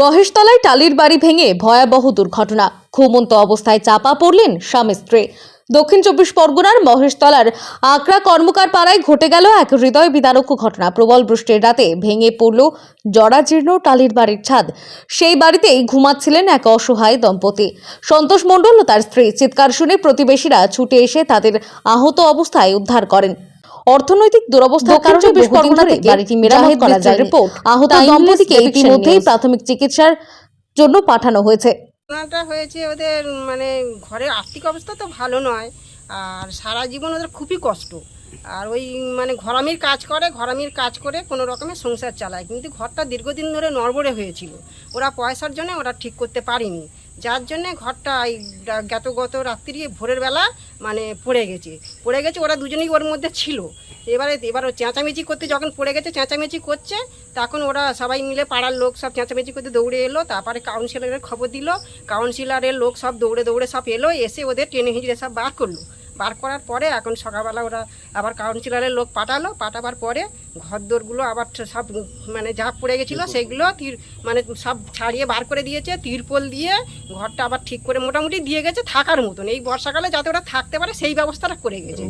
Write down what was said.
মহেশতলায় টালির বাড়ি ভেঙে ভয়াবহ দুর্ঘটনা। ঘুমন্ত অবস্থায় চাপা পড়লেন স্বামী স্ত্রী। দক্ষিণ চব্বিশ পরগনার মহেশতলার আকরা কর্মকার পাড়ায় ঘটে গেল এক হৃদয় বিদারক ঘটনা। প্রবল বৃষ্টির রাতে ভেঙে পড়ল জরাজীর্ণ টালির বাড়ির ছাদ। সেই বাড়িতেই ঘুমাচ্ছিলেন এক অসহায় দম্পতি। সন্তোষ মণ্ডল ও তার স্ত্রী চিৎকার শুনে প্রতিবেশীরা ছুটে এসে তাদের আহত অবস্থায় উদ্ধার করেন। অর্থনৈতিক দুরবস্থার কারণে চব্বিশ পরগনা থেকে বাড়িটি মেরামত করা যায় রিপোর্ট। আহত দম্পতিকে ইতিমধ্যেই প্রাথমিক চিকিৎসার জন্য পাঠানো হয়েছে। ঘটনাটা হয়েছে ওদের মানে ঘরের আর্থিক অবস্থা তো ভালো নয় আর সারা জীবন ওদের খুবই কষ্ট। আর ওই মানে ঘরামির কাজ করে ঘরামির কাজ করে কোনো রকমের সংসার চালায়। কিন্তু ঘরটা দীর্ঘদিন ধরে নড়বড়ে হয়েছিল। ওরা পয়সার জন্য ওরা ঠিক করতে পারেনি। যার জন্যে ঘরটা এই গত গত রাত্রি ভোরের বেলা মানে পড়ে গেছে। পড়ে গেছে, ওরা দুজনেই ওর মধ্যে ছিল। এবারে, এবার চেঁচামেচি করতে যখন পড়ে গেছে, চেঁচামেচি করছে, তখন ওরা সবাই মিলে পাড়ার লোক সব চেঁচামেচি করতে দৌড়ে এলো, তারপরে কাউন্সিলরের খবর দিল। কাউন্সিলরের লোক সব দৌড়ে দৌড়ে সব এলো, এসে ওদের টেনে হিঁচড়ে সব বার করল। বার করার পরে এখন সকালবেলা ওরা আবার কাউন্সিলরের লোক পাঠালো পাঠাবার পরে ঘরদোরগুলো আবার সব মানে যা পড়ে গেছিল সেগুলো তীর মানে সব ছাড়িয়ে বার করে দিয়েছে তিরপল দিয়ে ঘরটা আবার ঠিক করে মোটামুটি দিয়ে গেছে থাকার মতন। এই বর্ষাকালে যাতে ওরা থাকতে পারে সেই ব্যবস্থাটা করে গেছে।